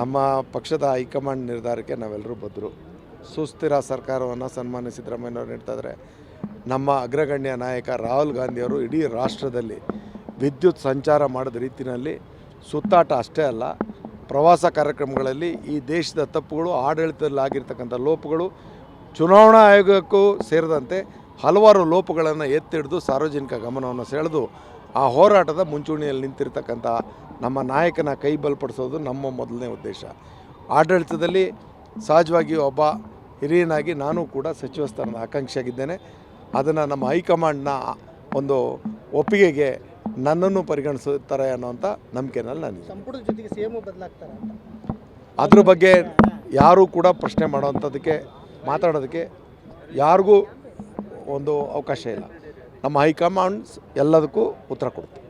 ನಮ್ಮ ಪಕ್ಷದ ಹೈಕಮಾಂಡ್ ನಿರ್ಧಾರಕ್ಕೆ ನಾವೆಲ್ಲರೂ ಬದ್ದರು ಸುಸ್ಥಿರ ಸರ್ಕಾರವನ್ನು ಸನ್ಮಾನ್ಯ ಸಿದ್ದರಾಮಯ್ಯನವರು ನೀಡ್ತಾ ಇದ್ದಾರೆ ನಮ್ಮ ಅಗ್ರಗಣ್ಯ ನಾಯಕ ರಾಹುಲ್ ಗಾಂಧಿಯವರು ಇಡೀ ರಾಷ್ಟ್ರದಲ್ಲಿ ವಿದ್ಯುತ್ ಸಂಚಾರ ಮಾಡಿದ ರೀತಿಯಲ್ಲಿ ಸುತ್ತಾಟ ಅಷ್ಟೇ ಅಲ್ಲ, ಪ್ರವಾಸ ಕಾರ್ಯಕ್ರಮಗಳಲ್ಲಿ ಈ ದೇಶದ ತಪ್ಪುಗಳು ಆಡಳಿತದಲ್ಲಿ ಆಗಿರ್ತಕ್ಕಂಥ ಲೋಪಗಳು ಚುನಾವಣಾ ಆಯೋಗಕ್ಕೂ ಸೇರಿದಂತೆ ಹಲವಾರು ಲೋಪಗಳನ್ನು ಎತ್ತಿಡಿದು ಸಾರ್ವಜನಿಕ ಗಮನವನ್ನು ಸೆಳೆದು ಆ ಹೋರಾಟದ ಮುಂಚೂಣಿಯಲ್ಲಿ ನಿಂತಿರ್ತಕ್ಕಂಥ ನಮ್ಮ ನಾಯಕನ ಕೈ ಬಲಪಡಿಸೋದು ನಮ್ಮ ಮೊದಲನೇ ಉದ್ದೇಶ. ಆಡಳಿತದಲ್ಲಿ ಸಹಜವಾಗಿ ಒಬ್ಬ ಹಿರಿಯನಾಗಿ ನಾನು ಕೂಡ ಸಚಿವ ಸ್ಥಾನದ ಆಕಾಂಕ್ಷಿಯಾಗಿದ್ದೇನೆ. ಅದನ್ನು ನಮ್ಮ ಹೈಕಮಾಂಡ್ನ ಒಂದು ಒಪ್ಪಿಗೆಗೆ ನನ್ನನ್ನು ಪರಿಗಣಿಸುತ್ತಾರೆ ಅನ್ನೋಂಥ ನಂಬಿಕೆನಲ್ಲಿ ನಾನು ಸಂಪುಟದ ಜೊತೆಗೆ ಸಿ ಎಂ ಬದಲಾಗ್ತಾರ ಅದ್ರ ಬಗ್ಗೆ ಯಾರೂ ಕೂಡ ಪ್ರಶ್ನೆ ಮಾಡೋವಂಥದ್ದಕ್ಕೆ ಮಾತಾಡೋದಕ್ಕೆ ಯಾರಿಗೂ ಒಂದು ಅವಕಾಶ ಇಲ್ಲ. ನಮ್ಮ ಹೈಕಮಾಂಡ್ಸ್ ಎಲ್ಲದಕ್ಕೂ ಉತ್ತರ ಕೊಡುತ್ತೆ.